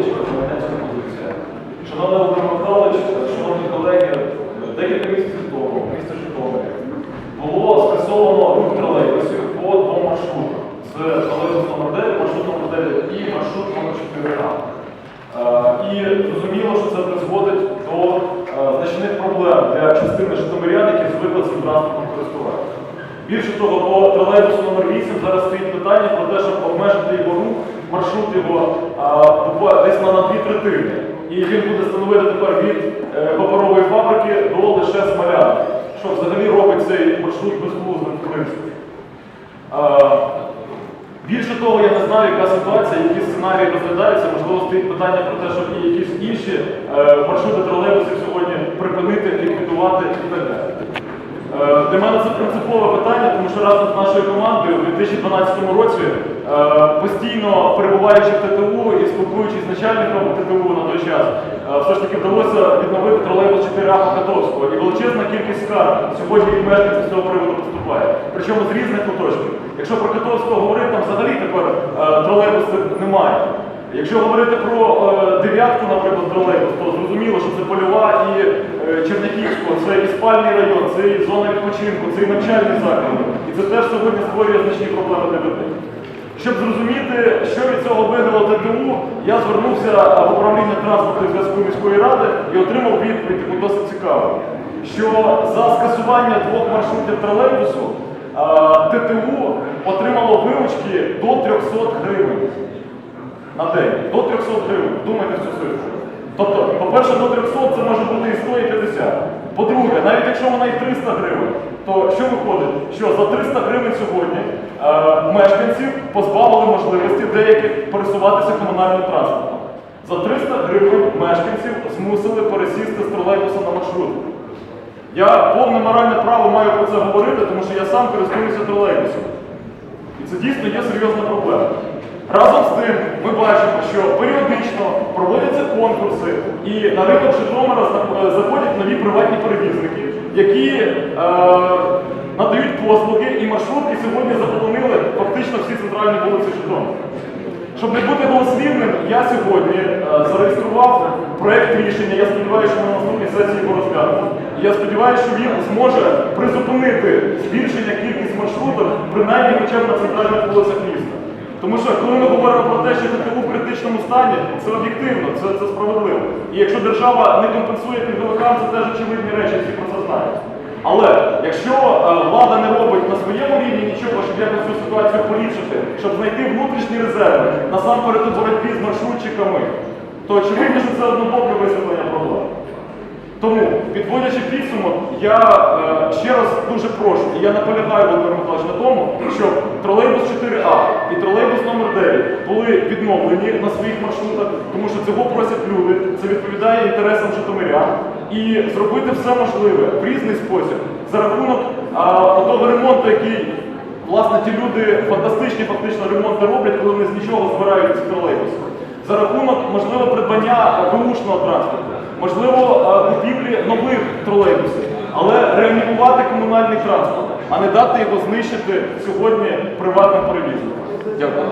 невеличка громадянська позиція. Шановний Володимир Михайлович, шановні колеги, декілька місяців тому в місті Житомирі було скасовано рух тролейбусів по двом маршрутам. З тролейбус номер 9, маршрут номер 9 і маршрут номер 4А. Е, І зрозуміло, що це призводить до е, значних проблем для частини житомирян, які звикли цим транспортом користуватися. Більше того, по тролейбусу номер 8 зараз стоїть питання про те, щоб обмежити його маршрут його а, десь на, дві третини. І він буде становити тепер від е, паперової фабрики до лише смоляни, що взагалі робить цей маршрут безглуздим в принципі. Більше того, я не знаю, яка ситуація, які сценарії розглядаються. Можливо, стоїть питання про те, щоб і якісь інші е, маршрути тролейбусів сьогодні припинити, ліквідувати і так далі. Е, Для мене це принципове питання, тому що разом з нашою командою у 2012 році, е, постійно перебуваючи в ТТУ і спілкуючись з начальником ТТУ на той час, е, все ж таки вдалося відновити тролейбус 4А Покатовського. І величезна кількість скарг сьогодні від мешканців з цього приводу поступає. Причому з різних куточків. Якщо про Котовського говорити, там взагалі тепер е, тролейбусів немає. Якщо говорити про дев'ятку, наприклад, тролейбус, то польова і е, Черняхівського, це і спальний район, це і зона відпочинку, це і навчальні заклади. І це теж сьогодні створює значні проблеми для людей. Щоб зрозуміти, що від цього виграло ТТУ, я звернувся в управління транспорту і зв'язку міської ради і отримав відповідь таку досить цікаву, що за скасування двох маршрутів тролейбусу ТТУ отримало виручки до 300 гривень на день. До 300 гривень. Думайте цю цифру. Тобто, по-перше, до 300 це може бути і 100, і 50. По-друге, навіть якщо вона і 300 гривень, то що виходить? Що за 300 гривень сьогодні е, мешканців позбавили можливості деяких пересуватися комунальним транспортом. За 300 гривень мешканців змусили пересісти з тролейбуса на маршрут. Я повне моральне право маю про це говорити, тому що я сам користуюся тролейбусом. І це дійсно є серйозна проблема. Разом з тим ми бачимо, що періодично проводяться конкурси, і на ринок Житомира е, заходять нові приватні перевізники, які е, надають послуги і маршрутки сьогодні заполонили фактично всі центральні вулиці Житомира. Щоб не бути голослівним, я сьогодні е, зареєстрував проєкт рішення. Я сподіваюся, що ми на наступній сесії його розглянемо. Я сподіваюся, що він зможе призупинити збільшення кількість маршрутів, принаймні хоча б на центральних вулицях міста. Тому що коли ми говоримо про те, що ТТУ в критичному стані, це об'єктивно, це, це справедливо. І якщо держава не компенсує пільговикам, це теж очевидні речі, всі про це знають. Але якщо е, влада не робить на своєму рівні нічого, щоб якось цю ситуацію поліпшити, щоб знайти внутрішні резерви насамперед у боротьбі з маршрутчиками, то очевидно, що це однобоке висвітлення проблем. Тому, підводячи підсумок, я е, ще раз дуже прошу, і я наполягаю Володимир Михайлович на тому, щоб тролейбус 4А і тролейбус номер 9 були відновлені на своїх маршрутах, тому що цього просять люди, це відповідає інтересам житомирян, і зробити все можливе в різний спосіб за рахунок того ремонту, який власне ті люди фантастичні фактично ремонти роблять, коли вони з нічого збирають ці тролейбуси. За рахунок, можливо, придбання бушного транспорту, можливо, е, купівлі нових тролейбусів, але реанімувати комунальний транспорт, а не дати його знищити сьогодні приватним перевізникам. Дякую.